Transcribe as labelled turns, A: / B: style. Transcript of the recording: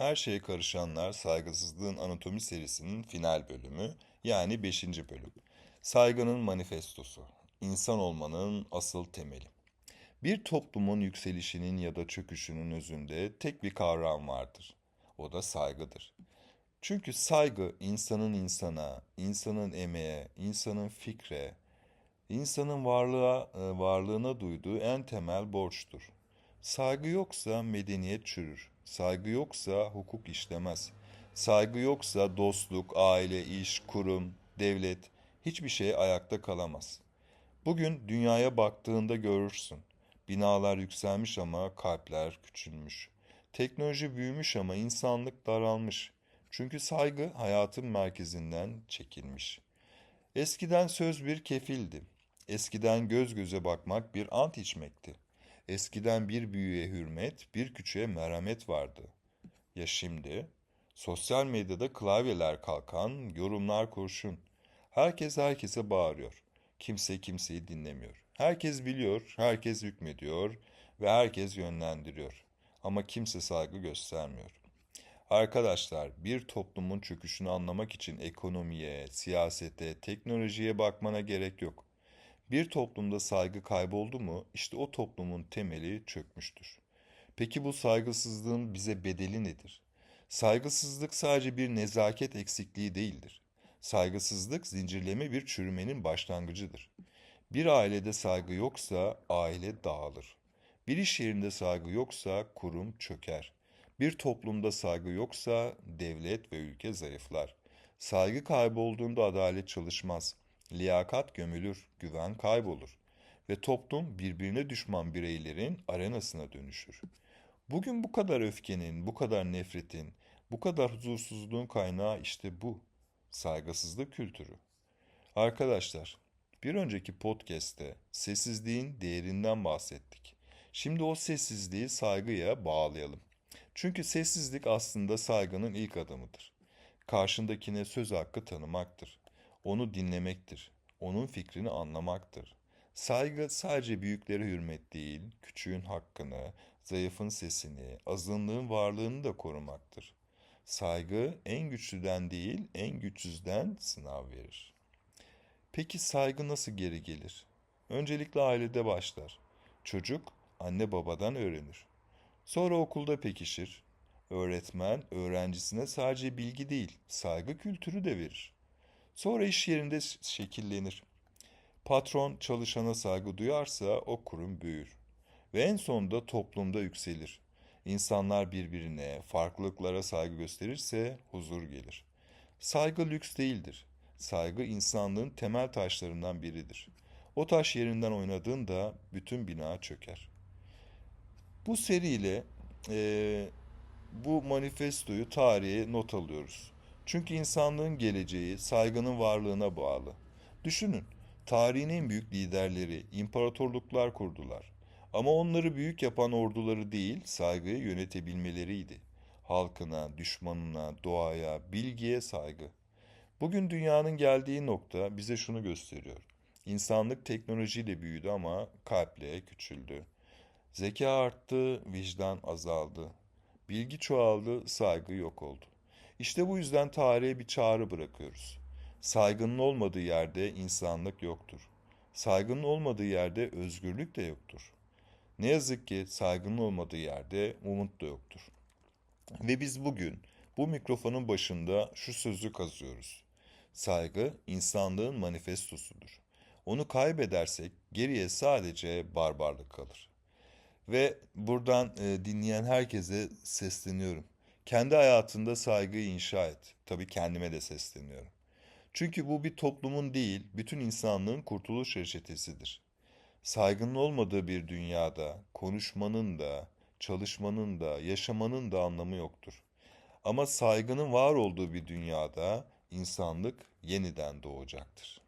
A: Her şeye karışanlar saygısızlığın anatomi serisinin final bölümü yani 5. bölüm. Saygının manifestosu. İnsan olmanın asıl temeli. Bir toplumun yükselişinin ya da çöküşünün özünde tek bir kavram vardır. O da saygıdır. Çünkü saygı insanın insana, insanın emeğe, insanın fikre, insanın varlığa, e, varlığına duyduğu en temel borçtur. Saygı yoksa medeniyet çürür. Saygı yoksa hukuk işlemez. Saygı yoksa dostluk, aile, iş, kurum, devlet hiçbir şey ayakta kalamaz. Bugün dünyaya baktığında görürsün. Binalar yükselmiş ama kalpler küçülmüş. Teknoloji büyümüş ama insanlık daralmış. Çünkü saygı hayatın merkezinden çekilmiş. Eskiden söz bir kefildi. Eskiden göz göze bakmak bir ant içmekti. Eskiden bir büyüğe hürmet, bir küçüğe merhamet vardı. Ya şimdi? Sosyal medyada klavyeler kalkan, yorumlar kurşun. Herkes herkese bağırıyor. Kimse kimseyi dinlemiyor. Herkes biliyor, herkes hükmediyor ve herkes yönlendiriyor. Ama kimse saygı göstermiyor. Arkadaşlar, bir toplumun çöküşünü anlamak için ekonomiye, siyasete, teknolojiye bakmana gerek yok. Bir toplumda saygı kayboldu mu, işte o toplumun temeli çökmüştür. Peki bu saygısızlığın bize bedeli nedir? Saygısızlık sadece bir nezaket eksikliği değildir. Saygısızlık zincirleme bir çürümenin başlangıcıdır. Bir ailede saygı yoksa aile dağılır. Bir iş yerinde saygı yoksa kurum çöker. Bir toplumda saygı yoksa devlet ve ülke zayıflar. Saygı kaybolduğunda adalet çalışmaz. Liyakat gömülür, güven kaybolur ve toplum birbirine düşman bireylerin arenasına dönüşür. Bugün bu kadar öfkenin, bu kadar nefretin, bu kadar huzursuzluğun kaynağı işte bu. Saygısızlık kültürü. Arkadaşlar, bir önceki podcast'te sessizliğin değerinden bahsettik. Şimdi o sessizliği saygıya bağlayalım. Çünkü sessizlik aslında saygının ilk adımıdır. Karşındakine söz hakkı tanımaktır. Onu dinlemektir. Onun fikrini anlamaktır. Saygı sadece büyüklere hürmet değil, küçüğün hakkını, zayıfın sesini, azınlığın varlığını da korumaktır. Saygı en güçlüden değil, en güçsüzden sınav verir. Peki saygı nasıl geri gelir? Öncelikle ailede başlar. Çocuk anne babadan öğrenir. Sonra okulda pekişir. Öğretmen öğrencisine sadece bilgi değil, saygı kültürü de verir. Sonra iş yerinde şekillenir. Patron çalışana saygı duyarsa o kurum büyür. Ve en sonunda toplumda yükselir. İnsanlar birbirine, farklılıklara saygı gösterirse huzur gelir. Saygı lüks değildir. Saygı insanlığın temel taşlarından biridir. O taş yerinden oynadığında bütün bina çöker. Bu seriyle eee, bu manifestoyu tarihe not alıyoruz. Çünkü insanlığın geleceği saygının varlığına bağlı. Düşünün, tarihin en büyük liderleri imparatorluklar kurdular. Ama onları büyük yapan orduları değil, saygıyı yönetebilmeleriydi. Halkına, düşmanına, doğaya, bilgiye saygı. Bugün dünyanın geldiği nokta bize şunu gösteriyor. İnsanlık teknolojiyle büyüdü ama kalple küçüldü. Zeka arttı, vicdan azaldı. Bilgi çoğaldı, saygı yok oldu. İşte bu yüzden tarihe bir çağrı bırakıyoruz. Saygının olmadığı yerde insanlık yoktur. Saygının olmadığı yerde özgürlük de yoktur. Ne yazık ki saygının olmadığı yerde umut da yoktur. Ve biz bugün bu mikrofonun başında şu sözü kazıyoruz. Saygı insanlığın manifestosudur. Onu kaybedersek geriye sadece barbarlık kalır. Ve buradan e, dinleyen herkese sesleniyorum. Kendi hayatında saygıyı inşa et. Tabii kendime de sesleniyorum. Çünkü bu bir toplumun değil, bütün insanlığın kurtuluş reçetesidir. Saygının olmadığı bir dünyada konuşmanın da, çalışmanın da, yaşamanın da anlamı yoktur. Ama saygının var olduğu bir dünyada insanlık yeniden doğacaktır.